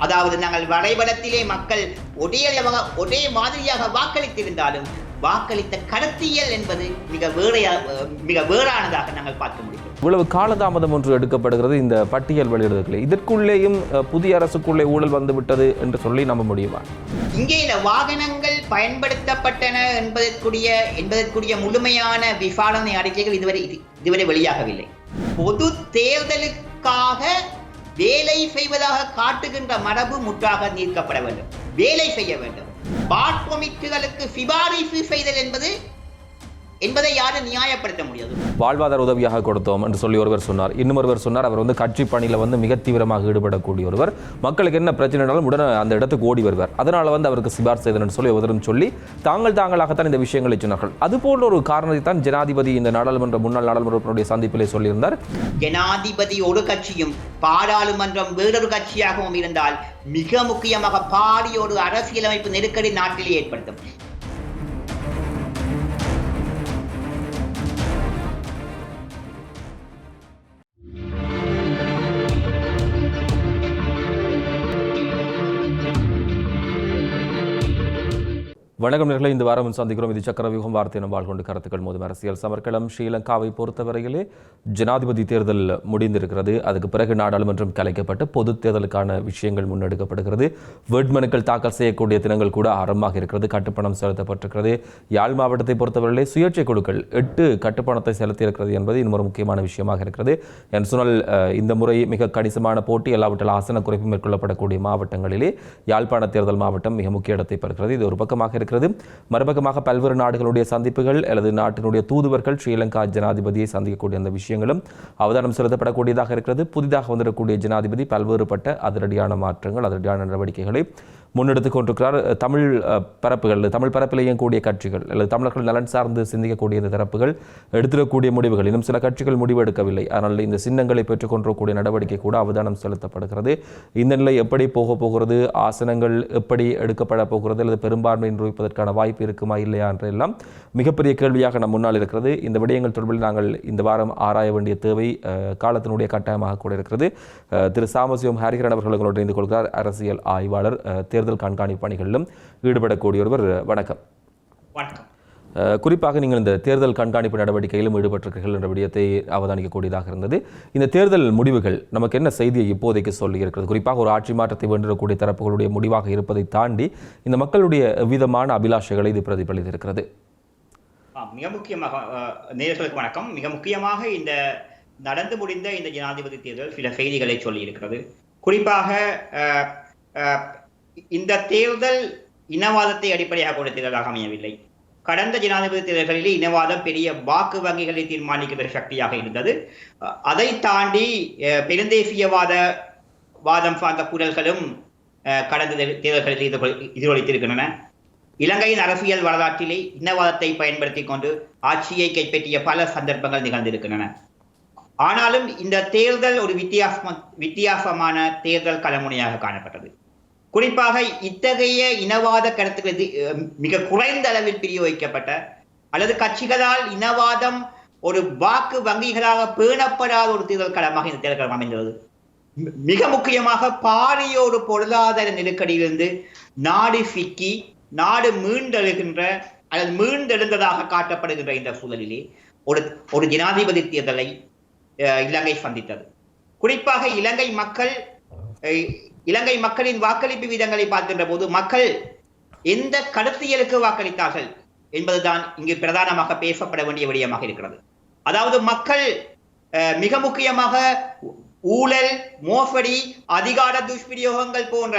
அதாவது நாங்கள் வரைபடத்திலே மக்கள் ஒரே ஒரே மாதிரியாக வாக்களித்திருந்தாலும் வாக்களித்த கருத்தியல் என்பது மிக வேறையா மிக வேறானதாக நாங்கள் பார்க்க முடியும் இவ்வளவு காலதாமதம் ஒன்று எடுக்கப்படுகிறது இந்த பட்டியல் வெளியிடுவதில்லை இதற்குள்ளேயும் புதிய அரசுக்குள்ளே ஊழல் வந்து விட்டது என்று சொல்லி நம்ப முடியுமா? இங்கே இந்த வாகனங்கள் பயன்படுத்தப்பட்டன என்பதற்குரிய என்பதற்குரிய முழுமையான விசாரணை அறிக்கைகள் இதுவரை இது- இதுவரை வெளியாகவில்லை. பொது தேர்தலுக்காக வேலை செய்வதாக காட்டுகின்ற மரபு முற்றாக நீக்கப்பட வேண்டும். வேலை செய்ய வேண்டும். பாட்பொமிட்டுகளுக்கு சிபாரிசு செய்தல் என்பது என்பதை யாரும் நியாயப்படுத்த முடியாது. வாழ்வாதார உதவியாக கொடுத்தோம் என்று சொல்லி ஒருவர் சொன்னார். இன்னும் ஒருவர் சொன்னார் அவர் வந்து கட்சி பணியில் வந்து மிக தீவிரமாக ஈடுபடக்கூடிய ஒருவர். மக்களுக்கு என்ன பிரச்சனைனாலும் உடனே அந்த இடத்துக்கு ஓடி வருவார். அதனால வந்து அவருக்கு சிபார் செய்தன்னு சொல்லி ஒருவரும் சொல்லி தாங்கள் தாங்களாகத்தான் இந்த விஷயங்களை சொன்னார்கள். அது போன்ற ஒரு காரணத்தை தான் ஜனாதிபதி இந்த நாடாளுமன்ற முன்னாள் நாடாளுமன்றத்தினுடைய சந்திப்பிலே சொல்லியிருந்தார். ஜனாதிபதி ஒரு கட்சியும் பாராளுமன்றம் வேறொரு கட்சியாகவும் இருந்தால் மிக முக்கியமாக பாரிய ஒரு அரசியலமைப்பு நெருக்கடி நாட்டிலே ஏற்படுத்தும். வணக்கம் நேர்களை. இந்த வாரம் சந்திக்கிறோம். இது சக்கரவியூகம். வார்த்தை என கொண்டு கருத்துக்கள் மோதும் அரசியல் சமர்க்களம். ஸ்ரீலங்காவை பொறுத்தவரையிலே ஜனாதிபதி தேர்தல் முடிந்திருக்கிறது. அதுக்கு பிறகு நாடாளுமன்றம் கலைக்கப்பட்டு பொது தேர்தலுக்கான விஷயங்கள் முன்னெடுக்கப்படுகிறது. வேட்புமனுக்கள் தாக்கல் செய்யக்கூடிய தினங்கள் கூட ஆரம்பமாக இருக்கிறது. கட்டுப்பணம் செலுத்தப்பட்டிருக்கிறது. யாழ் மாவட்டத்தை பொறுத்தவரையிலே சுயேட்சை குழுக்கள் எட்டு கட்டுப்பணத்தை செலுத்தியிருக்கிறது என்பது இன்னொரு முக்கியமான விஷயமாக இருக்கிறது. என் சொன்னால் இந்த முறை மிக கணிசமான போட்டி எல்லாவற்றில் ஆசன குறைப்பு மேற்கொள்ளப்படக்கூடிய மாவட்டங்களிலே யாழ்ப்பாண தேர்தல் மாவட்டம் மிக முக்கிய இடத்தை பெறுகிறது. இது ஒரு பக்கமாக இருக்கிறது. மறுபக்கமாக பல்வேறு நாடுகளுடைய சந்திப்புகள் அல்லது நாட்டினுடைய தூதுவர்கள் ஸ்ரீலங்கா ஜனாதிபதியை சந்திக்கக்கூடிய அந்த விஷயங்களும் அவதானம் செலுத்தப்படக்கூடியதாக இருக்கிறது. புதிதாக வந்திருக்கக்கூடிய ஜனாதிபதி பல்வேறுபட்ட அதிரடியான மாற்றங்கள் அதிரடியான நடவடிக்கைகளை முன்னெடுத்து கொண்டிருக்கிறார். தமிழ் பரப்புகள் தமிழ் பரப்பில் இயங்கக்கூடிய கட்சிகள் அல்லது தமிழர்கள் நலன் சார்ந்து சிந்திக்கக்கூடிய இந்த தரப்புகள் எடுத்துடக்கூடிய முடிவுகள். இன்னும் சில கட்சிகள் முடிவு எடுக்கவில்லை அதனால் இந்த சின்னங்களை பெற்றுக்கொண்டிருக்கக்கூடிய நடவடிக்கை கூட அவதானம் செலுத்தப்படுகிறது. இந்த நிலை எப்படி போக போகிறது? ஆசனங்கள் எப்படி எடுக்கப்பட போகிறது? அல்லது பெரும்பான்மை நிரூபிப்பதற்கான வாய்ப்பு இருக்குமா இல்லையா என்றெல்லாம் மிகப்பெரிய கேள்வியாக நம் முன்னால் இருக்கிறது. இந்த விடயங்கள் தொடர்பில் நாங்கள் இந்த வாரம் ஆராய வேண்டிய தேவை காலத்தினுடைய கட்டாயமாக கூட இருக்கிறது. திரு சாமசிவம் ஹரிகரன் அவர்கள் எங்களோடு இணைந்து கொள்கிறார் அரசியல் ஆய்வாளர் தேர்தல் கண்காணிப்பு பணிகளிலும் ஈடுபடக்கூடிய ஒருவர் வணக்கம். வணக்கம் குறிப்பாக நீங்கள் இந்த தேர்தல் கண்காணிப்பு நடவடிக்கையிலும் ஈடுபட்டிருக்கிறீர்கள் என்ற விடயத்தை அவதானிக்கக்கூடியதாக இருந்தது. இந்த தேர்தல் முடிவுகள் நமக்கு என்ன செய்தியை இப்போதைக்கு சொல்லி இருக்கிறது குறிப்பாக ஒரு ஆட்சி மாற்றத்தை வென்றிருக்கக்கூடிய தரப்புகளுடைய முடிவாக இருப்பதை தாண்டி இந்த மக்களுடைய விதமான அபிலாஷைகளை இது பிரதிபலித்திருக்கிறது. மிக முக்கியமாக அஹ், நேயர்களுக்கு வணக்கம். மிக முக்கியமாக இந்த நடந்து முடிந்த இந்த ஜனாதிபதி தேர்தல் சில செய்திகளை சொல்லி இருக்கிறது குறிப்பாக இந்த தேர்தல் இனவாதத்தை அடிப்படையாக கொண்ட தேர்தலாக அமையவில்லை. கடந்த ஜனாதிபதி தேர்தல்களில் இனவாதம் பெரிய வாக்கு வங்கிகளை தீர்மானிக்கிற சக்தியாக இருந்தது. அதை தாண்டி அஹ், பெருந்தேசியவாத வாதம் சார்ந்த குரல்களும் கடந்த தேர்தல்களில் எதிரொலித்திருக்கின்றன. இலங்கையின் அரசியல் வரலாற்றிலே இனவாதத்தை பயன்படுத்தி கொண்டு ஆட்சியை கைப்பற்றிய பல சந்தர்ப்பங்கள் நிகழ்ந்திருக்கின்றன. ஆனாலும் இந்த தேர்தல் ஒரு வித்தியாசம வித்தியாசமான தேர்தல் கலமுனையாக காணப்பட்டது. குறிப்பாக இத்தகைய இனவாத கருத்துக்கள் மிக குறைந்த அளவில் பிரயோகிக்கப்பட்ட அல்லது கட்சிகளால் இனவாதம் ஒரு வாக்கு வங்கிகளாக பேணப்படாத ஒரு தேர்தல் களமாக இந்த தேர்தல் களம் அமைந்துள்ளது. மிக முக்கியமாக பாரிய ஒரு பொருளாதார நெருக்கடியிலிருந்து நாடு சிக்கி நாடு மீண்டெழுகின்ற அல்லது மீண்டெழுந்ததாக காட்டப்படுகின்ற இந்த சூழலிலே ஒரு ஒரு ஜனாதிபதி தேர்தலை அஹ், இலங்கை சந்தித்தது. குறிப்பாக இலங்கை மக்கள் இலங்கை மக்களின் வாக்களிப்பு விதங்களை பார்க்கின்ற போது மக்கள் எந்த கருத்தியலுக்கு வாக்களித்தார்கள் என்பதுதான் இங்கு பிரதானமாக பேசப்பட வேண்டிய விடயமாக இருக்கிறது. அதாவது மக்கள் மிக முக்கியமாக ஊழல் மோசடி அதிகார துஷ்பிரயோகங்கள் போன்ற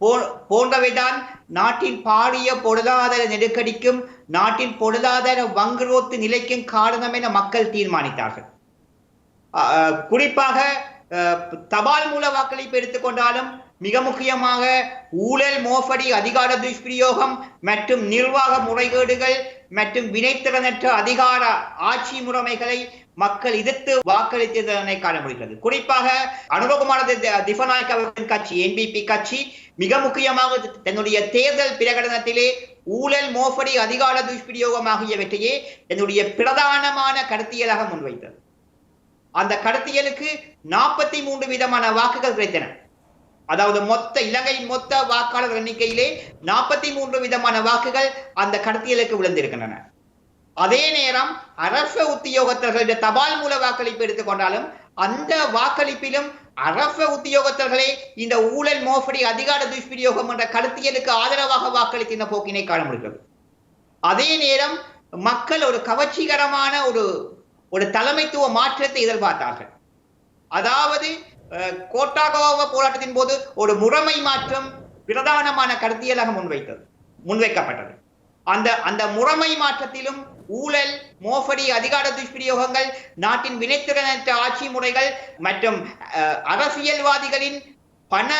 போ- போன்றவைதான் நாட்டின் பாரிய பொருளாதார நெருக்கடிக்கும் நாட்டின் பொருளாதார வங்குரோத்து நிலைக்கும் காரணம் என மக்கள் தீர்மானித்தார்கள். குறிப்பாக தபால் மூல வாக்களிப்பு எடுத்துக்கொண்டாலும் மிக முக்கியமாக ஊழல் மோசடி அதிகார துஷ்பிரயோகம் மற்றும் நிர்வாக முறைகேடுகள் மற்றும் வினைத்திறனற்ற அதிகார ஆட்சி முறைமைகளை மக்கள் எதிர்த்து வாக்களித்ததனை காண முடிகிறது குறிப்பாக அனுபவமான அவர்களின் கட்சி என்பிபி கட்சி மிக முக்கியமாக தன்னுடைய தேர்தல் பிரகடனத்திலே ஊழல் மோசடி அதிகார துஷ்பிரயோகம் ஆகியவற்றையே தன்னுடைய பிரதானமான கருத்தியலாக முன்வைத்தது. அந்த கடத்தியலுக்கு நாற்பத்தி மூன்று விதமான வாக்குகள் கிடைத்தன. அதாவது மொத்த இலங்கையின் மொத்த வாக்காளர் எண்ணிக்கையிலே நாற்பத்தி மூன்று விதமான வாக்குகள் அந்த கடத்தியலுக்கு விழுந்திருக்கின்றன. அதே நேரம் அரச உத்தியோகத்தர்களுடைய தபால் மூல வாக்களிப்பு எடுத்துக்கொண்டாலும் அந்த வாக்களிப்பிலும் அரச உத்தியோகத்தர்களே இந்த ஊழல் மோசடி அதிகார துஷ்பிரயோகம் என்ற கருத்தியலுக்கு ஆதரவாக வாக்களித்த போக்கினை காண முடிகிறது. அதே நேரம் மக்கள் ஒரு கவர்ச்சிகரமான ஒரு ஒரு தலைமைத்துவ மாற்றத்தை எதிர்பார்த்தார்கள். அதாவது அஹ், கோட்டாகோவ போராட்டத்தின் போது ஒரு முறைமை மாற்றம் பிரதானமான கருத்தியலாக முன்வைத்தது முன்வைக்கப்பட்டது. அந்த அந்த முறைமை மாற்றத்திலும் ஊழல் மோசடி அதிகார துஷ்பிரயோகங்கள் நாட்டின் வினைத்திறனற்ற ஆட்சி முறைகள் மற்றும் அஹ், அரசியல்வாதிகளின் பண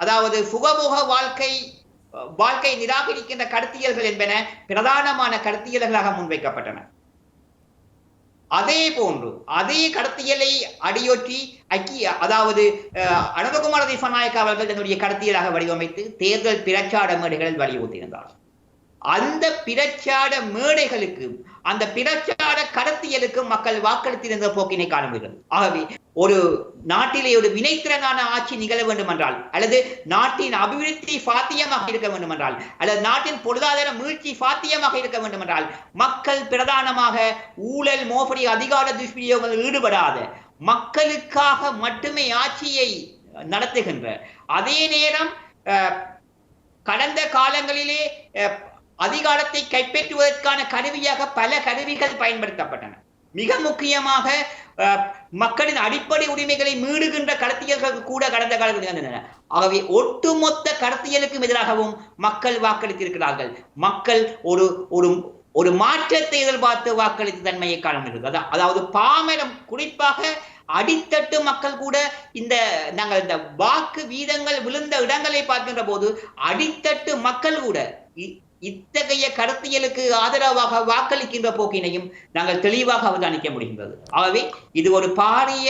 அதாவது சுகமுக வாழ்க்கை வாழ்க்கை நிராகரிக்கின்ற கருத்தியல்கள் என்பன பிரதானமான கருத்தியல்களாக முன்வைக்கப்பட்டன. அதே போன்று அதே கடத்தியலை அடியொற்றி ஐக்கிய அதாவது அஹ், அனந்தகுமார தீபநாயக் அவர்கள் தன்னுடைய கடத்தியலாக வடிவமைத்து தேர்தல் பிரச்சார மேடைகளில் வலியுறுத்தியிருந்தார். அந்த பிரச்சார மேடைகளுக்கு அந்த பிரச்சார கடத்தியலுக்கு மக்கள் வாக்களித்திருந்த போக்கினை காண முடிகிறது. ஆகவே ஒரு நாட்டிலே ஒரு வினைத்திறனான ஆட்சி நிகழ வேண்டும் என்றால் அல்லது நாட்டின் அபிவிருத்தி சாத்தியமாக இருக்க வேண்டும் என்றால் அல்லது நாட்டின் பொருளாதார மீழ்ச்சி சாத்தியமாக இருக்க வேண்டும் என்றால் மக்கள் பிரதானமாக ஊழல் மோசடி அதிகார துஷ்பிரயோகங்கள் ஈடுபடாத மக்களுக்காக மட்டுமே ஆட்சியை நடத்துகின்ற அதே நேரம் அஹ், கடந்த காலங்களிலே அஹ், அதிகாரத்தை கைப்பற்றுவதற்கான கருவியாக பல கருவிகள் பயன்படுத்தப்பட்டன. மிக முக்கியமாக மக்களின் அடிப்படை உரிமைகளை மீடுகின்ற கடத்தியல்கள் கூட கடந்த காலத்தில் இருந்தன ஆகவே ஒட்டுமொத்த கடத்தியலுக்கும் எதிராகவும் மக்கள் வாக்களித்திருக்கிறார்கள். மக்கள் ஒரு ஒரு ஒரு மாற்றத்தை எதிர்பார்த்து வாக்களித்த தன்மையை காண முடிகிறது. அதாவது பாமரம் குறிப்பாக அடித்தட்டு மக்கள் கூட இந்த நாங்கள் இந்த வாக்கு வீதங்கள் விழுந்த இடங்களை பார்க்கின்ற போது அடித்தட்டு மக்கள் கூட இத்தகைய கருத்தியலுக்கு ஆதரவாக வாக்களிக்கின்ற போக்கினையும் நாங்கள் தெளிவாக அவதானிக்க முடிகின்றது. ஆகவே இது ஒரு பாரிய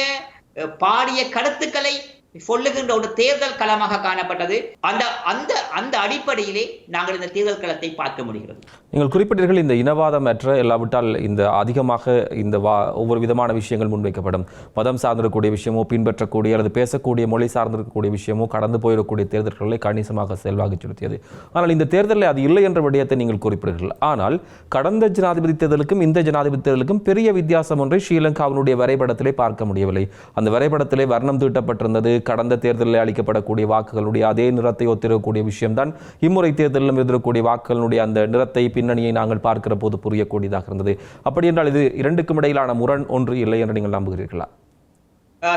அஹ், பாரிய கருத்துக்களை சொல்லுகின்ற ஒரு தேர்தல் களமாக காணப்பட்டது. அந்த அந்த அந்த அடிப்படையிலே நாங்கள் இந்த தேர்தல் களத்தை பார்க்க முடிகிறது. நீங்கள் குறிப்பிட்டீர்கள் இந்த இனவாதம் அற்ற இல்லாவிட்டால் இந்த அதிகமாக இந்த வா ஒவ்வொரு விதமான விஷயங்கள் முன்வைக்கப்படும். மதம் சார்ந்திருக்கக்கூடிய விஷயமோ பின்பற்றக்கூடிய அல்லது பேசக்கூடிய மொழி சார்ந்திருக்கக்கூடிய விஷயமோ கடந்து போயிடக்கூடிய தேர்தல்களை கணிசமாக செல்வாக்கு செலுத்தியது. ஆனால் இந்த தேர்தலில் அது இல்லை என்ற விடயத்தை நீங்கள் குறிப்பிடுகிறீர்கள். ஆனால் கடந்த ஜனாதிபதி தேர்தலுக்கும் இந்த ஜனாதிபதி தேர்தலுக்கும் பெரிய வித்தியாசம் ஒன்றை ஸ்ரீலங்காவினுடைய வரைபடத்திலே பார்க்க முடியவில்லை. அந்த வரைபடத்திலே வர்ணம் தீட்டப்பட்டிருந்தது. கடந்த தேர்தலில் அளிக்கப்படக்கூடிய வாக்குகளுடைய அதே நிறத்தை ஒத்திருக்கக்கூடிய விஷயம்தான் இம்முறை தேர்தலிலும் இருந்திருக்கக்கூடிய வாக்குகளுடைய அந்த நிறத்தை பின்னணியை நாங்கள் பார்க்கிற போது புரியக்கூடியதாக இருந்தது. அப்படி என்றால் இது இரண்டுக்கும் இடையிலான முரண் ஒன்று இல்லை என்று நீங்கள் நம்புகிறீர்களா?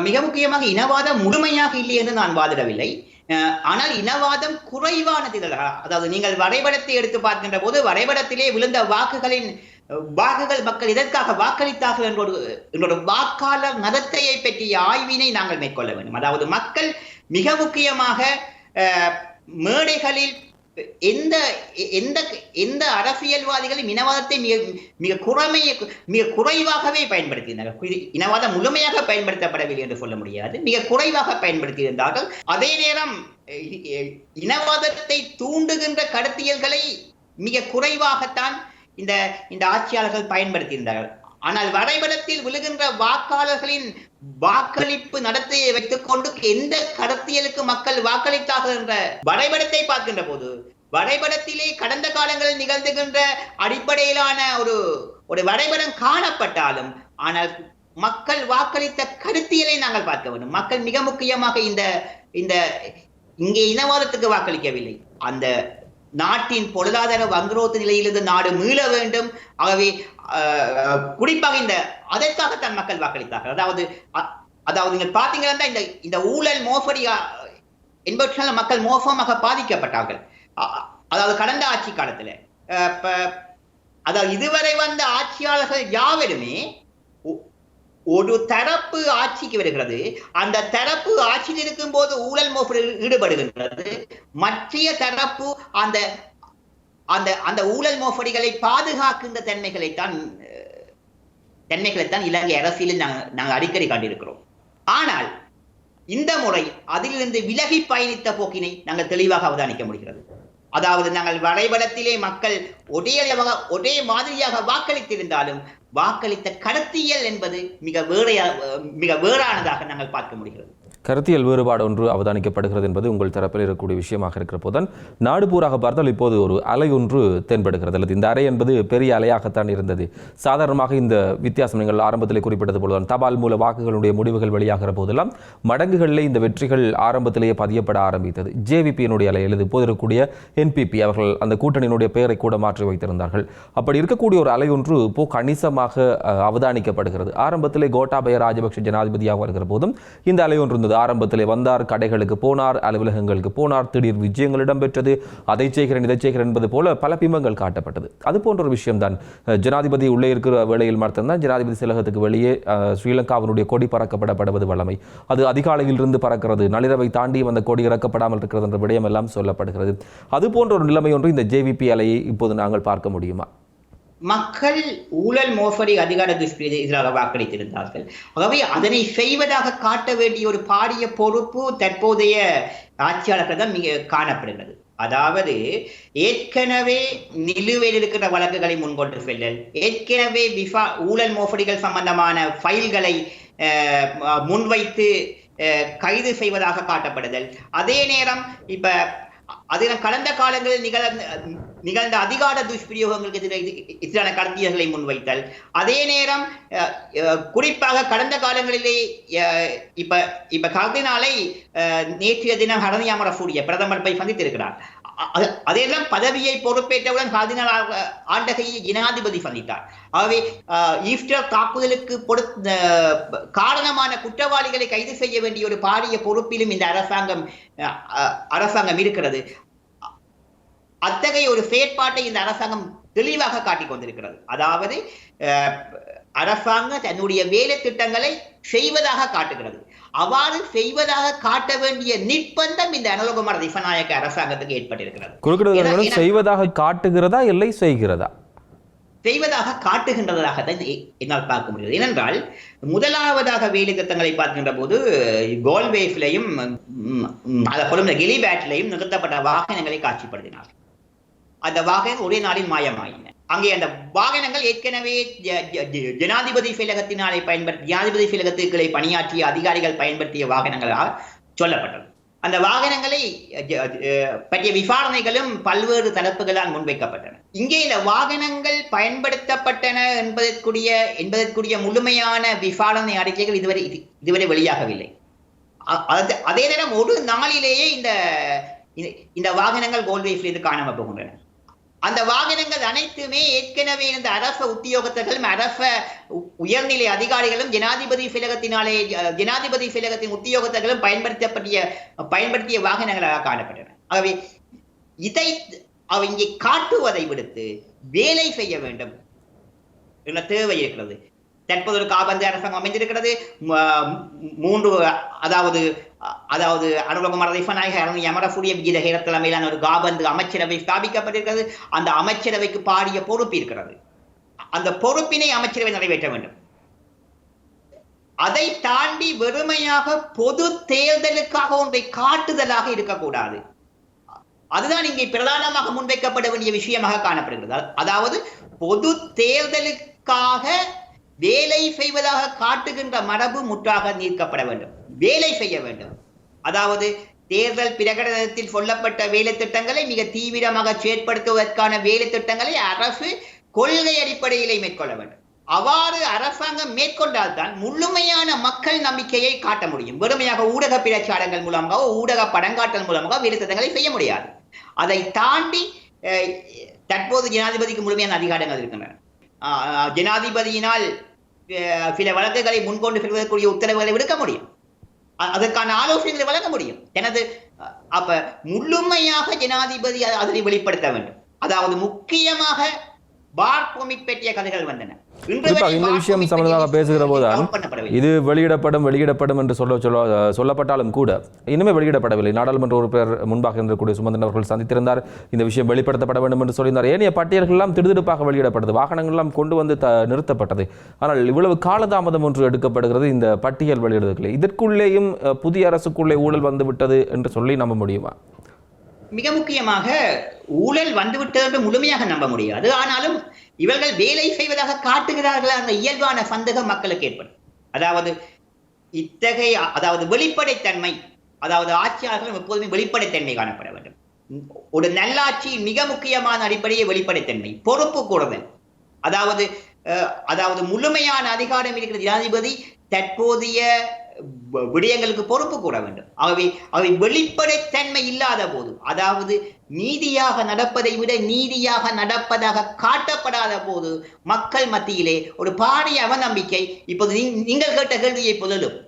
மிக முக்கியமாக இனவாதம் முழுமையாக இல்லை என்று நான் வாதிடவில்லை. ஆனால் இனவாதம் குறைவானது அதாவது நீங்கள் வரைபடத்தை எடுத்து பார்க்கின்ற போது வரைபடத்திலே விழுந்த வாக்குகளின் வாக்குகள் மக்கள் எதற்காக வாக்களித்தார்கள் என்ற ஒரு வாக்காளர் நடத்தையை பற்றிய ஆய்வினை நாங்கள் மேற்கொள்ள வேண்டும். அதாவது மக்கள் மிக முக்கியமாக மேடைகளில் எந்த எந்த எந்த அரசியல்வாதிகளும் இனவாதத்தை மிக மிக குறைமைய மிக குறைவாகவே பயன்படுத்தியிருந்தார்கள். இனவாதம் முழுமையாக பயன்படுத்தப்படவில்லை என்று சொல்ல முடியாது. மிக குறைவாக பயன்படுத்தியிருந்தார்கள். அதே நேரம் இனவாதத்தை தூண்டுகின்ற கருத்தியல்களை மிக குறைவாகத்தான் இந்த இந்த ஆட்சியாளர்கள் பயன்படுத்தியிருந்தார்கள். ஆனால் வரைபடத்தில் விழுகின்ற வாக்காளர்களின் வாக்களிப்பு நடத்தையை வைத்துக் கொண்டு எந்த கடத்தியலுக்கு மக்கள் வாக்களித்தார்கள் என்ற வரைபடத்தை பார்க்கின்ற போது வரைபடத்திலே கடந்த காலங்களில் நிகழ்ந்துகின்ற அடிப்படையிலான ஒரு ஒரு வரைபடம் காணப்பட்டாலும் ஆனால் மக்கள் வாக்களித்த கருத்தியலை நாங்கள் பார்க்க வேண்டும். மக்கள் மிக முக்கியமாக இந்த இந்த இங்கே இனவாதத்துக்கு வாக்களிக்கவில்லை. அந்த நாட்டின் பொருளாதார வங்குரோத்து நிலையிலிருந்து நாடு மீள வேண்டும். ஆகவே அஹ், குறிப்பாக இந்த அதற்காகத்தான் மக்கள் வாக்களித்தார்கள். அதாவது அதாவது நீங்கள் பார்த்தீங்கன்னா இந்த இந்த ஊழல் மோசடி என்பவற்றால் மக்கள் மோசமாக பாதிக்கப்பட்டார்கள். அதாவது கடந்த ஆட்சி காலத்துல அதாவது இதுவரை வந்த ஆட்சியாளர்கள் யாவருமே ஒ- ஒரு தரப்பு ஆட்சிக்கு வருகிறது அந்த தரப்பு ஆட்சியில் இருக்கும் போது ஊழல் மோசடியில் ஈடுபடுகின்றது மற்றைய தரப்பு அந்த அந்த அந்த ஊழல் மோசடிகளை பாதுகாக்கின்ற தன்மைகளைத்தான் தன்மைகளைத்தான் இலங்கை அரசியலில் நாங்கள் நாங்கள் அடிக்கடி கண்டிருக்கிறோம் ஆனால் இந்த முறை அதிலிருந்து விலகி பயணித்த போக்கினை நாங்கள் தெளிவாக அவதானிக்க முடிகிறது. அதாவது நாங்கள் வரைபடத்திலே மக்கள் ஒரே ஒரே மாதிரியாக வாக்களித்திருந்தாலும் வாக்களித்த கருத்தியல் என்பது மிக வேறையா மிக வேறானதாக நாங்கள் பார்க்க முடிகிறது. கருத்தியல் வேறுபாடு ஒன்று அவதானிக்கப்படுகிறது என்பது உங்கள் தரப்பில் இருக்கக்கூடிய விஷயமாக இருக்கிற போதுதான். நாடு பூராக பார்த்தால் இப்போது ஒரு அலை ஒன்று தென்படுகிறது. அல்லது இந்த அறை என்பது பெரிய அலையாகத்தான் இருந்தது. சாதாரணமாக இந்த வித்தியாசம் நீங்கள் ஆரம்பத்திலே குறிப்பிட்டது போலதான். தபால் மூல வாக்குகளுடைய முடிவுகள் வெளியாகிற போதெல்லாம் மடங்குகளில் இந்த வெற்றிகள் ஆரம்பத்திலேயே பதியப்பட ஆரம்பித்தது. ஜேவிபியினுடைய அலை அல்லது இப்போது இருக்கக்கூடிய என்பிபி அவர்கள் அந்த கூட்டணியினுடைய பெயரை கூட மாற்றி வைத்திருந்தார்கள். அப்படி இருக்கக்கூடிய ஒரு அலை ஒன்று இப்போ கணிசமாக அவதானிக்கப்படுகிறது. ஆரம்பத்திலே கோட்டாபய ராஜபக்ஷ ஜனாதிபதியாக வருகிற போதும் இந்த அலை ஒன்று இருந்தது. ஆரம்பத்தில் வந்தார் கடைகளுக்கு போனார் அலுவலகங்களுக்கு போனார் திடீர் விஜயங்கள் இடம்பெற்றது அதை செய்கிறேன் இதை செய்கிறேன் என்பது போல பல பிம்பங்கள் காட்டப்பட்டது. அது போன்ற ஒரு விஷயம்தான். ஜனாதிபதி உள்ளே இருக்கிற வேளையில் மட்டும்தான் ஜனாதிபதி சிலகத்துக்கு வெளியே ஸ்ரீலங்காவினுடைய கொடி பறக்கப்படப்படுவது வழமை. அது அதிகாலையில் இருந்து பறக்கிறது நள்ளிரவை தாண்டி அந்த கொடி இறக்கப்படாமல் இருக்கிறது என்ற விடயம் எல்லாம் சொல்லப்படுகிறது. அது போன்ற ஒரு நிலைமை ஒன்று இந்த ஜேவிபி அலையை இப்போது நாங்கள் பார்க்க முடியுமா? மக்கள் ஊழல் மோசடி அதிகார துஷ்பிரதி எதிராக வாக்களித்திருந்தார்கள். ஆகவே அதனை செய்வதாக காட்ட வேண்டிய ஒரு பாரிய பொறுப்பு தற்போதைய ஆட்சியாளர்கள் தான் மிக காணப்படுகிறது. அதாவது ஏற்கனவே நிலுவையில் இருக்கிற வழக்குகளை முன்கொண்டு செல்லல் ஏற்கனவே விசா ஊழல் மோசடிகள் சம்பந்தமான ஃபைல்களை அஹ், முன்வைத்து அஹ், கைது செய்வதாக காட்டப்படுதல். அதே நேரம் இப்ப அதில் கடந்த காலங்களில் நிகழ்ந்த நிகழ்ந்த அதிகார துஷ்பிரயோகங்களுக்கு எதிராக எதிரான கடத்தியர்களை முன்வைத்தல். அதே நேரம் அஹ், குறிப்பாக கடந்த காலங்களிலே இப்ப இப்ப கர்தினாலை அஹ், நேற்றைய தினம் ஹரணியாமரசூரிய பிரதமர் போய் சந்தித்திருக்கிறார். அதையெல்லாம் பதவியை பொறுப்பேற்றவுடன் கர்தினால் ஆண்டகையை ஜனாதிபதி சந்தித்தார். ஆகவே ஈஸ்டர் தாக்குதலுக்கு பொறு- காரணமான குற்றவாளிகளை கைது செய்ய வேண்டிய ஒரு பாரிய பொறுப்பிலும் இந்த அரசாங்கம் அஹ், அரசாங்கம் இருக்கிறது. அத்தகைய ஒரு செயற்பாட்டை இந்த அரசாங்கம் தெளிவாக காட்டிக் கொண்டிருக்கிறது. அதாவது அரசாங்கம் தன்னுடைய வேலை திட்டங்களை செய்வதாக காட்டுகிறது. அவ்வாறு செய்வதாக காட்ட வேண்டிய நிர்பந்தம் இந்த அனுலகுமார் திசநாயக்க அரசாங்கத்துக்கு ஏற்பட்டிருக்கிறது. செய்வதாக காட்டுகிறதா இல்லை செய்கிறதா? செய்வதாக காட்டுகின்றதாக தான் என்னால் பார்க்க முடியாது ஏனென்றால் முதலாவதாக வேலை திட்டங்களை பார்க்கின்ற போது கோல்வேஸ்லையும் அதை பொறுத்த கெலிபேட்லையும் நிறுத்தப்பட்ட வாகனங்களை காட்சிப்படுத்தினார் அந்த வாகனம் ஒரே நாளில் மாயமாயின. அங்கே அந்த வாகனங்கள் ஏற்கனவே ஜனாதிபதி செயலகத்தினாலே பயன்படுத்தி ஜனாதிபதி செயலகத்துக்களை பணியாற்றிய அதிகாரிகள் பயன்படுத்திய வாகனங்களாக சொல்லப்பட்டது. அந்த வாகனங்களை பற்றிய விசாரணைகளும் பல்வேறு தரப்புகளால் முன்வைக்கப்பட்டன. இங்கே இந்த வாகனங்கள் பயன்படுத்தப்பட்டன என்பதற்குரிய என்பதற்குரிய முழுமையான விசாரணை அறிக்கைகள் இதுவரை இதுவரை வெளியாகவில்லை. அதே நேரம் ஒரு நாளிலேயே இந்த இந்த- வாகனங்கள் கோல்வேஸிலிருந்து காணாமல் போகின்றன. அந்த வாகனங்கள் அனைத்துமே ஏற்கனவே இருந்த அரச உத்தியோகத்தர்களும் அரச உ- உயர்நிலை அதிகாரிகளும் ஜனாதிபதி செயலகத்தினாலே ஜனாதிபதி சிலகத்தின் உத்தியோகத்தர்களும் பயன்படுத்தப்பட்டிய பயன்படுத்திய வாகனங்களாக காணப்பட்டன. ஆகவே இதை அவ இங்கே காட்டுவதை விடுத்து வேலை செய்ய வேண்டும் என்ற தேவை இருக்கிறது. தற்போது ஒரு காபந்து அரசாங்கம் அமைந்திருக்கிறது. மூன்று அதாவது அதாவது அனுபவம் திசநாயக அரணி விஜயகர தலைமையிலான ஒரு காபந்து அமைச்சரவை ஸ்தாபிக்கப்பட்டிருக்கிறது. அந்த அமைச்சரவைக்கு பாரிய பொறுப்பு இருக்கிறது. அந்த பொறுப்பினை அமைச்சரவை நிறைவேற்ற வேண்டும். அதை தாண்டி வெறுமையாக பொது தேர்தலுக்காக ஒன்றை காட்டுதலாக இருக்கக்கூடாது. அதுதான் இங்கே பிரதானமாக முன்வைக்கப்பட வேண்டிய விஷயமாக காணப்படுகிறது. அதாவது பொது தேர்தலுக்காக வேலை செய்வதாக காட்டுகின்ற மரபு முற்றாக நீக்கப்பட வேண்டும். வேலை செய்ய வேண்டும். அதாவது தேர்தல் பிரகடனத்தில் சொல்லப்பட்ட வேலை திட்டங்களை மிக தீவிரமாக செயற்படுத்துவதற்கான வேலை திட்டங்களை அரசு கொள்கை அடிப்படையிலே மேற்கொள்ள வேண்டும். அவ்வாறு அரசாங்கம் மேற்கொண்டால்தான் முழுமையான மக்கள் நம்பிக்கையை காட்ட முடியும். வெறுமையாக ஊடக பிரச்சாரங்கள் மூலமாக ஊடக படங்காட்டல் மூலமாக வேலை திட்டங்களை செய்ய முடியாது. அதை தாண்டி அஹ், தற்போது ஜனாதிபதிக்கு முழுமையான அதிகாரங்கள் இருக்கின்றன. ஆஹ், ஜனாதிபதியினால் சில வழக்குகளை முன்கொண்டு செல்வதற்குரிய உத்தரவுகளை விடுக்க முடியும். அதற்கான ஆலோசனைகளை வழங்க முடியும். எனது அப்ப முழுமையாக ஜனாதிபதி அதனை வெளிப்படுத்த வேண்டும். அதாவது முக்கியமாக பார் பொமிட் பெற்றிய கதைகள் வந்தன. குறிப்பாக இந்த விஷயம் சம்பந்தமாக பேசுகிற போதுதான். இது வெளியிடப்படும் வெளியிடப்படும் என்று சொல்ல சொல்ல சொல்லப்பட்டாலும் கூட இன்னுமே வெளியிடப்படவில்லை. நாடாளுமன்ற உறுப்பினர் முன்பாக இருந்தக்கூடிய சுமந்தன் அவர்கள் சந்தித்திருந்தார். இந்த விஷயம் வெளிப்படுத்தப்பட வேண்டும் என்று சொல்லியிருந்தார். ஏனைய பட்டியல்கள் எல்லாம் திடுதிடுப்பாக வெளியிடப்பட்டது. வாகனங்கள் எல்லாம் கொண்டு வந்து த நிறுத்தப்பட்டது. ஆனால் இவ்வளவு காலதாமதம் ஒன்று எடுக்கப்படுகிறது. இந்த பட்டியல் வெளியிடுவதில்லை இதற்குள்ளேயும் புதிய அரசுக்குள்ளே ஊழல் வந்து விட்டது என்று சொல்லி நம்ப முடியுமா? மிக முக்கியமாக ஊழல் வந்துவிட்டது என்று முழுமையாக நம்ப முடியாது. ஆனாலும் இவர்கள் வேலை செய்வதாக காட்டுகிறார்கள் அந்த இயல்பான சந்தேகம் மக்களுக்கு ஏற்படும். அதாவது இத்தகைய அதாவது வெளிப்படைத்தன்மை அதாவது ஆட்சியாளர்கள் எப்போதுமே வெளிப்படைத்தன்மை காணப்பட வேண்டும். ஒரு நல்லாட்சியின் மிக முக்கியமான அடிப்படையே வெளிப்படைத்தன்மை பொறுப்பு கூடுதல். அதாவது அஹ், அதாவது முழுமையான அதிகாரம் இருக்கிற ஜனாதிபதி தற்போதைய விடயங்களுக்கு பொறுப்பு கூட வேண்டும். ஆகவே அவை வெளிப்படைத்தன்மை இல்லாத போது அதாவது நீதியாக நடப்பதை விட நீதியாக நடப்பதாக காட்டப்படாத போது மக்கள் மத்தியிலே ஒரு பாரிய அவநம்பிக்கை இப்போது நீங்கள் கேட்ட கேள்வியை புதலும்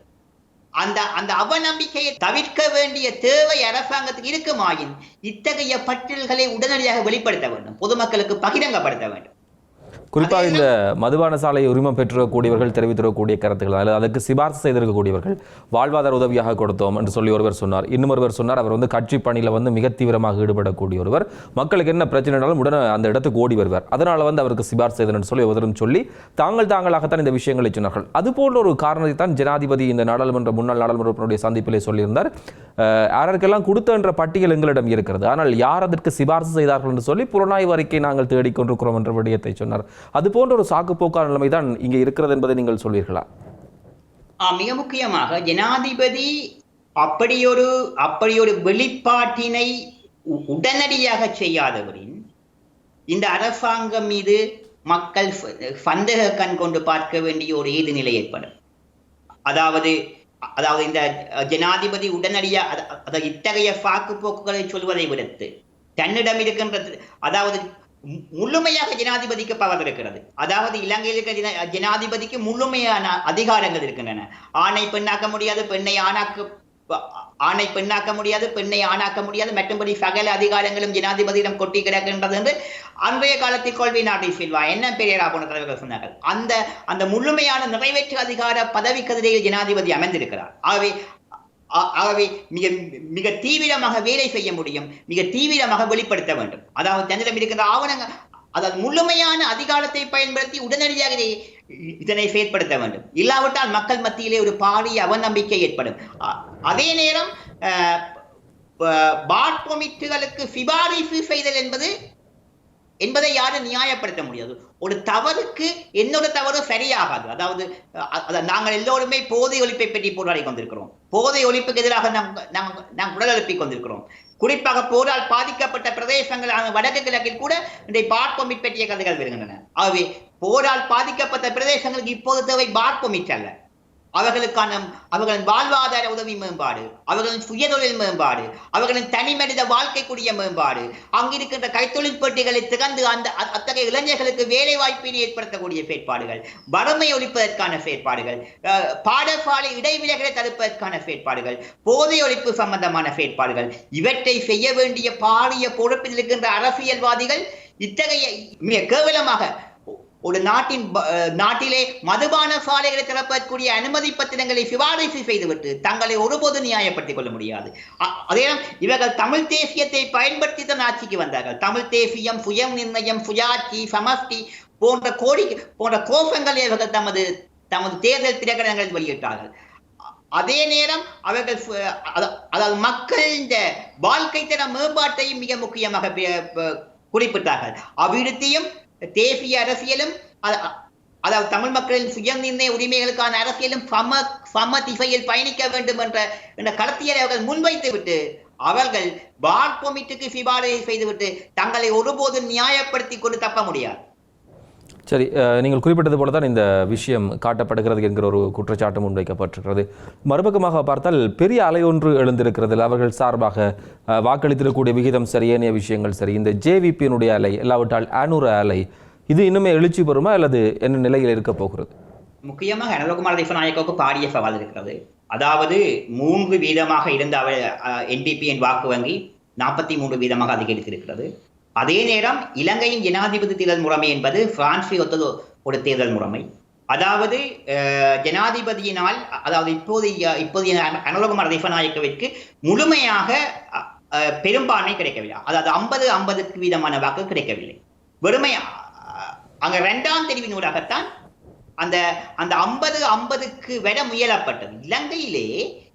அந்த அந்த அவநம்பிக்கையை தவிர்க்க வேண்டிய தேவை அரசாங்கத்துக்கு இருக்குமாயின் இத்தகைய பட்டியல்களை உடனடியாக வெளிப்படுத்த வேண்டும். பொதுமக்களுக்கு பகிரங்கப்படுத்த வேண்டும். குறிப்பாக இந்த மதுபான சாலை உரிமம் பெற்றிருக்கக்கூடியவர்கள் தெரிவித்திருக்கக்கூடிய கருத்துக்கள் அல்லது அதுக்கு சிபார்சு செய்திருக்கக்கூடியவர்கள் வாழ்வாதார உதவியாக கொடுத்தோம் என்று சொல்லி ஒருவர் சொன்னார். இன்னும் ஒருவர் சொன்னார் அவர் வந்து கட்சி பணியில் வந்து மிக தீவிரமாக ஈடுபடக்கூடிய ஒருவர். மக்களுக்கு என்ன பிரச்சனைனாலும் உடனே அந்த இடத்துக்கு ஓடி வருவார். அதனால வந்து அவருக்கு சிபார்சு செய்தன்னு சொல்லி ஒருவரும் சொல்லி தாங்கள் தாங்களாகத்தான் இந்த விஷயங்களை சொன்னார்கள். அது போன்ற ஒரு காரணத்தை தான் ஜனாதிபதி இந்த நாடாளுமன்ற முன்னாள் நாடாளுமன்ற சந்திப்பிலே சொல்லியிருந்தார். யாருக்கெல்லாம் கொடுத்தன்ற பட்டியல் எங்களிடம் இருக்கிறது. ஆனால் யார் அதற்கு சிபார்சு செய்தார்கள் என்று சொல்லி புலனாய்வு அறிக்கை நாங்கள் தேடிக்கொண்டிருக்கிறோம் என்ற விடயத்தை சொன்னார். அது போன்ற ஒரு சாக்குப்போக்கான நிலைமை தான் இங்கே இருக்கிறது என்பதை நீங்கள் சொல்வீர்களா? மிக முக்கியமாக ஜனாதிபதி அப்படியொரு அப்படியொரு வெளிப்பாட்டினை உ- உடனடியாக செய்யாதவரின் இந்த அரசாங்கம் மீது மக்கள் சந்தேக கண் கொண்டு பார்க்க வேண்டிய ஒரு ஏது நிலை ஏற்படும். அதாவது அதாவது இந்த ஜனாதிபதி உடனடியாக அத- இத்தகைய சாக்கு போக்குகளை சொல்வதை விடுத்து தன்னிடம் இருக்கின்ற அதாவது முழுமையாக ஜனாதிபதிக்கு பவர் இருக்கிறது. அதாவது இலங்கையில் இருக்கிற ஜனாதிபதிக்கு முழுமையான அதிகாரங்கள் இருக்கின்றன. ஆணை பெண்ணாக்க முடியாது பெண்ணை ஆணாக்க ஆணை பெண்ணாக்க முடியாது பெண்ணை ஆணாக்க முடியாது. மற்றும்படி சகல அதிகாரங்களும் ஜனாதிபதியிடம் கொட்டி கிடக்கின்றது என்று அன்றைய காலத்தில் கொள்வி நாட்டை செல்வா. என்ன பெரியரா போன தலைவர்கள் சொன்னார்கள்? அந்த அந்த முழுமையான நிறைவேற்று அதிகார பதவி கதிரையில் ஜனாதிபதி அமைந்திருக்கிறார் ஆகவே ஆகவே மிக மிக தீவிரமாக வேலை செய்ய முடியும். மிக தீவிரமாக வெளிப்படுத்த வேண்டும். அதாவது தன்னிடம் இருக்கின்ற ஆவணங்கள் அதாவது முழுமையான அதிகாரத்தை பயன்படுத்தி உடனடியாக இதை இதனை செயற்படுத்த வேண்டும். இல்லாவிட்டால் மக்கள் மத்தியிலே ஒரு பாரிய அவநம்பிக்கை ஏற்படும். அ- அதே நேரம் அஹ், பாட்பொமிட்டுகளுக்கு சிபாரிசு செய்தல் என்பது என்பதை யாரும் நியாயப்படுத்த முடியாது. ஒரு தவறுக்கு என்னோட தவறு சரியாகாது. அதாவது நாங்கள் எல்லோருமே போதை ஒழிப்பை பற்றி போராடி கொண்டிருக்கிறோம். போதை ஒழிப்புக்கு எதிராக நாம் நாம் நாம் குரல் எழுப்பிக் கொண்டிருக்கிறோம். குறிப்பாக போரால் பாதிக்கப்பட்ட பிரதேசங்களான வடக்கு கிழக்கில் கூட இன்றைய பார்ப்பொமிட் பற்றிய கதைகள் வருகின்றன. ஆகவே போரால் பாதிக்கப்பட்ட பிரதேசங்களுக்கு இப்போது தேவை பார்ப்பொமிட் அல்ல. அவர்களுக்கான அவர்களின் வாழ்வாதார உதவி மேம்பாடு அவர்களின் சுயதொழில் மேம்பாடு அவர்களின் தனி மனித வாழ்க்கைக்குரிய மேம்பாடு அங்கிருக்கின்ற கைத்தொழில் பெட்டிகளை திறந்து அந்த அத்தகைய இளைஞர்களுக்கு வேலை வாய்ப்பினை ஏற்படுத்தக்கூடிய செயற்பாடுகள் வறுமை ஒழிப்பதற்கான செயற்பாடுகள் அஹ், பாடசாலை இடைவிலைகளை தடுப்பதற்கான செயற்பாடுகள் போதை ஒழிப்பு சம்பந்தமான செயற்பாடுகள் இவற்றை செய்ய வேண்டிய பாரிய பொறுப்பில் இருக்கின்ற அரசியல்வாதிகள் இத்தகைய மிக கேவலமாக ஒரு நாட்டின் நாட்டிலே மதுபான சாலைகளை திறப்பதற்குரிய அனுமதி பத்திரங்களை சிபாரிசு செய்துவிட்டு தங்களை ஒருபோது நியாயப்படுத்திக் கொள்ள முடியாது. அதே இவர்கள் தமிழ் தேசியத்தை பயன்படுத்தி தான் ஆட்சிக்கு வந்தார்கள். தமிழ் தேசியம் சுயம் நிர்ணயம் சுயாட்சி சமஷ்டி போன்ற கோடி போன்ற கோஷங்களை இவர்கள் தமது தமது தேர்தல் பிரகடனங்களில் வெளியிட்டார்கள். அதே நேரம் அவர்கள் அதாவது மக்கள் இந்த வாழ்க்கை தர மேம்பாட்டையும் மிக முக்கியமாக குறிப்பிட்டார்கள். அபிவிருத்தியும் தேசிய அரசியலும் அதாவது தமிழ் மக்களின் சுய நிர்ணய உரிமைகளுக்கான அரசியலும் சம சம திசையில் பயணிக்க வேண்டும் என்ற என்ற கருத்தியலை அவர்கள் முன்வைத்து விட்டு அவர்கள் பார்ப்பொமிட்டுக்கு சிபாரிசு செய்துவிட்டு தங்களை ஒருபோதும் நியாயப்படுத்தி கொண்டு தப்ப முடியாது. சரி நீங்கள் குறிப்பிட்டது போல தான் இந்த விஷயம் காட்டப்படுகிறது என்கிற ஒரு குற்றச்சாட்டு முன்வைக்கப்பட்டிருக்கிறது மறுபக்கமாக பார்த்தால் பெரிய அலை ஒன்று எழுந்திருக்கிறது அவர்கள் சார்பாக வாக்களித்திருக்கக்கூடிய விகிதம் சரி ஏனைய விஷயங்கள் சரி இந்த ஜேவிபியினுடைய அலை இல்லாவிட்டால் அனுர அலை இது இன்னுமே எழுச்சி பெறுமா அல்லது என்ன நிலையில் இருக்க போகிறது? முக்கியமாக அனலகுமார் தேசநாயக்காவுக்கு பாரிய சவால் இருக்கிறது. அதாவது மூன்று வீதமாக இருந்த அவ என்பிபியின் வாக்கு வங்கி நாற்பத்தி மூன்று வீதமாக அதிகரித்திருக்கிறது. அதே நேரம் இலங்கையின் ஜனாதிபதி தேர்தல் முறைமை என்பது பிரான்ஸை ஒத்த ஒரு தேர்தல் முறைமை. அதாவது அஹ், ஜனாதிபதியினால் அதாவது இப்போதைய இப்போதைய அனுலகுமார் தேசநாயக்கவிற்கு முழுமையாக அஹ், பெரும்பான்மை கிடைக்கவில்லை. அதாவது ஐம்பது ஐம்பதுக்கு வீதமான வாக்கு கிடைக்கவில்லை. வெறுமை அங்க இரண்டாம் தெரிவினூடாகத்தான் அந்த அந்த ஐம்பது ஐம்பதுக்கு விட முயலப்பட்டது. இலங்கையிலே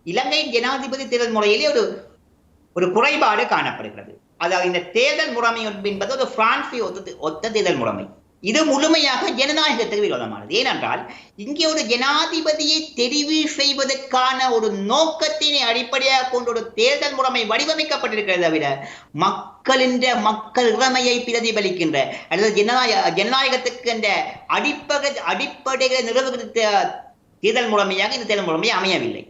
இலங்கையின் ஜனாதிபதி தேர்தல் முறையிலே ஒரு ஒரு குறைபாடு காணப்படுகிறது. அதாவது இந்த தேர்தல் முறைமை என்பது ஒரு பிரான்ஸை ஒத்து ஒத்த தேர்தல் முறைமை. இது முழுமையாக ஜனநாயகத்துக்கு விரோதமானது ஏனென்றால் இங்கே ஒரு ஜனாதிபதியை தெரிவு செய்வதற்கான ஒரு நோக்கத்தினை அடிப்படையாக கொண்ட ஒரு தேர்தல் முறைமை வடிவமைக்கப்பட்டிருக்கிறத தவிர மக்களின் மக்கள் இறமையை பிரதிபலிக்கின்ற அல்லது ஜனநாயக ஜனநாயகத்துக்கு என்ற அடிப்படை அடிப்படைகளை நிறுவுகிற தேர்தல் முறைமையாக இந்த தேர்தல் முறைமை அமையவில்லை.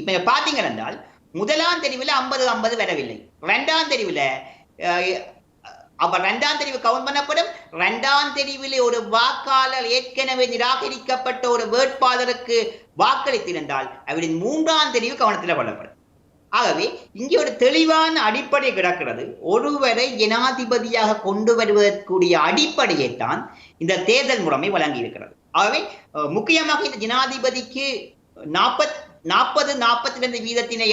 இப்ப பாத்தீங்க என்றால் முதலாம் தெரிவில் ஐம்பது ஐம்பது வரவில்லை. ரெண்டாம் தெரிவில் அப்ப இரண்டாம் தெரிவு கவுண்ட் பண்ணப்படும். இரண்டாம் தெரிவில் ஒரு வாக்காளர் ஏற்கனவே நிராகரிக்கப்பட்ட ஒரு வேட்பாளருக்கு வாக்களித்திருந்தால் அவரின் மூன்றாம் தெரிவு கவனத்தில் கொள்ளப்படும். ஆகவே இங்கே ஒரு தெளிவான அடிப்படை கிடக்கிறது. ஒருவரை ஜனாதிபதியாக கொண்டு வருவதற்குரிய அடிப்படையை தான் இந்த தேர்தல் முறைமை வழங்கி இருக்கிறது ஆகவே முக்கியமாக இந்த ஜனாதிபதிக்கு நாற்பத் நாற்பது நாற்பத்தி ரெண்டு வீதத்தினை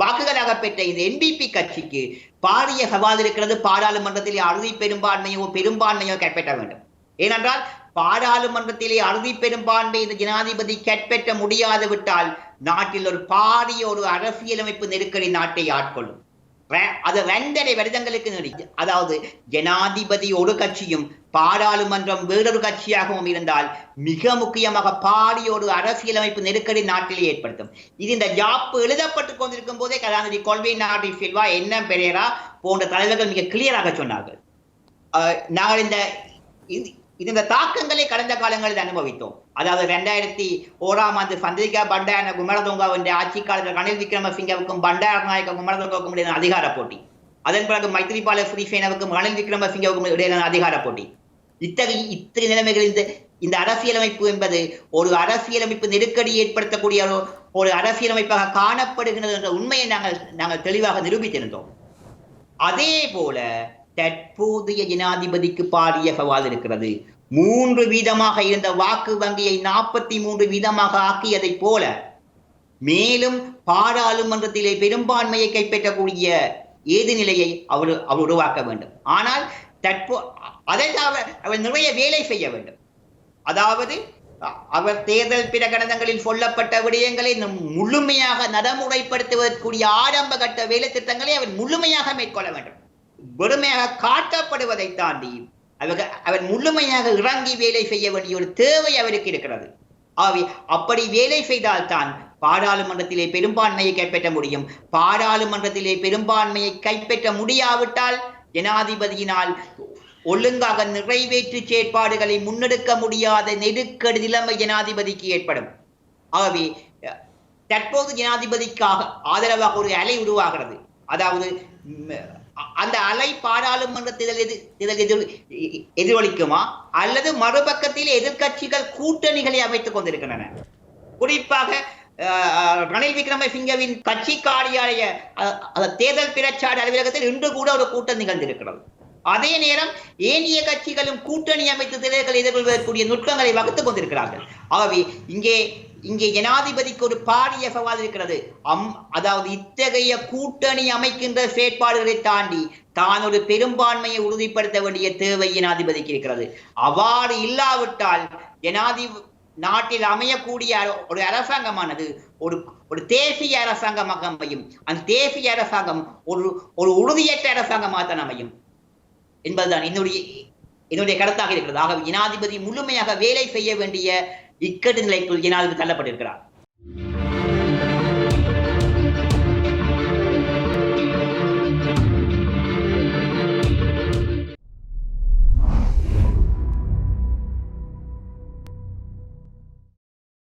வாக்குகளாக பெற்ற இந்த என்பிபி கட்சிக்கு பாரிய சவால் இருக்கிறது பாராளுமன்றத்திலே அறுதி பெரும்பான்மையோ பெரும்பான்மையோ கைப்பற்ற வேண்டும். ஏனென்றால் பாராளுமன்றத்திலே அறுதி பெரும்பான்மை இந்த ஜனாதிபதி கைப்பற்ற முடியாது விட்டால் நாட்டில் ஒரு பாரிய ஒரு அரசியலமைப்பு நெருக்கடி நாட்டை ஆட்கொள்ளும். அது ரெண்டரை வருடங்களுக்கு நீடிக்கும். அதாவது ஜனாதிபதி ஒரு கட்சியும் பாராளுமன்றம் வேறொரு கட்சியாகவும் இருந்தால் மிக முக்கியமாக பாரிய ஒரு அரசியலமைப்பு நெருக்கடி நாட்டிலே ஏற்படுத்தும். இது இந்த ஜாப்பு எழுதப்பட்டு கொண்டிருக்கும் போதே கலாநிதி கொள்கை நாடி சில்வா என்ன பெரியரா போன்ற தலைவர்கள் மிக கிளியராக சொன்னார்கள். நாங்கள் இந்த இந்த- தாக்கங்களை கடந்த காலங்களில் அனுபவித்தோம். அதாவது ரெண்டாயிரத்தி ஓராம் ஆண்டு சந்திரிகா பண்டாயன குமரதுங்காவின் ஆட்சி காலத்தில் ரணில் விக்ரமசிங்கவுக்கும் பண்டார நாயக்க குமரதுங்காவுக்கும் இடையிலான அதிகார போட்டி. அதன் பிறகு மைத்திரிபால சிறிசேனவுக்கும் ரணில் விக்ரமசிங்கவுக்கும் இடையிலான அதிகார போட்டி. இத்தகைய இத்தகைய நிலைமைகள் இந்த இந்த அரசியலமைப்பு என்பது ஒரு அரசியலமைப்பு நெருக்கடி ஏற்படுத்தக்கூடிய ஒரு- ஒரு அரசியலமைப்பாக காணப்படுகிறது என்ற உண்மையை நாங்கள் நாங்கள் தெளிவாக நிரூபித்திருந்தோம். அதே போல தற்போதைய ஜனாதிபதிக்கு பாரிய சவால் இருக்கிறது. மூன்று வீதமாக இருந்த வாக்கு வங்கியை நாற்பத்தி மூன்று வீதமாக ஆக்கியதைப் போல மேலும் பாராளுமன்றத்திலே பெரும்பான்மையை கைப்பற்றக்கூடிய ஏது நிலையை அவர் அவர் உருவாக்க வேண்டும். ஆனால் தற்போ அதை அவர் அவர் நிறைய வேலை செய்ய வேண்டும். அதாவது அவர் தேர்தல் பிரகடனங்களில் சொல்லப்பட்ட விடயங்களை முழுமையாக நடைமுறைப்படுத்துவதற்குரிய ஆரம்ப கட்ட வேலை திட்டங்களை அவர் முழுமையாக மேற்கொள்ள வேண்டும். வெறுமையாக காட்டப்படுவதை தாண்டி அவர் அவர் முழுமையாக இறங்கி வேலை செய்ய வேண்டிய ஒரு தேவை அவருக்கு இருக்கிறது. ஆகவே அப்படி வேலை செய்தால்தான் பாராளுமன்றத்திலே பெரும்பான்மையை கைப்பற்ற முடியும். பாராளுமன்றத்திலே பெரும்பான்மையை கைப்பற்ற முடியாவிட்டால் ஜனாதிபதியினால் ஒழுங்காக நிறைவேற்று செயற்பாடுகளை முன்னெடுக்க முடியாத நெருக்கடி நிலைமை ஜனாதிபதிக்கு ஏற்படும். ஆகவே தற்போது ஜனாதிபதிக்காக ஆதரவாக ஒரு அலை உருவாகிறது. அதாவது அந்த அலை பாராளுமன்றத்தில் எது எதிர்- எதிர்- எதிரொலிக்குமா? அல்லது மறுபக்கத்தில் எதிர்க்கட்சிகள் கூட்டணிகளை அமைத்துக் கொண்டிருக்கின்றன. குறிப்பாக ரணில் விக்ரமசிங்கவின் கட்சி காரியாலய தேர்தல் பிரச்சார அலுவலகத்தில் இன்று கூட ஒரு கூட்டம் நிகழ்ந்திருக்கிறது. அதே நேரம் ஏனைய கட்சிகளும் கூட்டணி அமைத்து தேர்தல்களை எதிர்கொள்வதற்குரிய நுட்பங்களை வகுத்துக் கொண்டிருக்கிறார்கள். ஆகவே இங்கே இங்கே ஜனாதிபதிக்கு ஒரு பாரிய சவால் இருக்கிறது. அம் அதாவது இத்தகைய கூட்டணி அமைக்கின்ற செயற்பாடுகளை தாண்டி தான் ஒரு பெரும்பான்மையை உறுதிப்படுத்த வேண்டிய தேவை ஜனாதிபதிக்கு இருக்கிறது. அவ்வாறு இல்லாவிட்டால் ஜனாதிபதி நாட்டில் அமையக்கூடிய ஒரு அரசாங்கமானது ஒரு ஒரு தேசிய அரசாங்கமாக அமையும். அந்த தேசிய அரசாங்கம் ஒரு ஒரு உறுதியற்ற அரசாங்கமாக தான் அமையும். என்பதுதான் என்னுடைய என்னுடைய கருத்தாக இருக்கிறது. ஆகவே ஜனாதிபதி முழுமையாக வேலை செய்ய வேண்டிய இக்கட்டு நிலைக்குள் ஜனாதிபதி தள்ளப்பட்டிருக்கிறார்.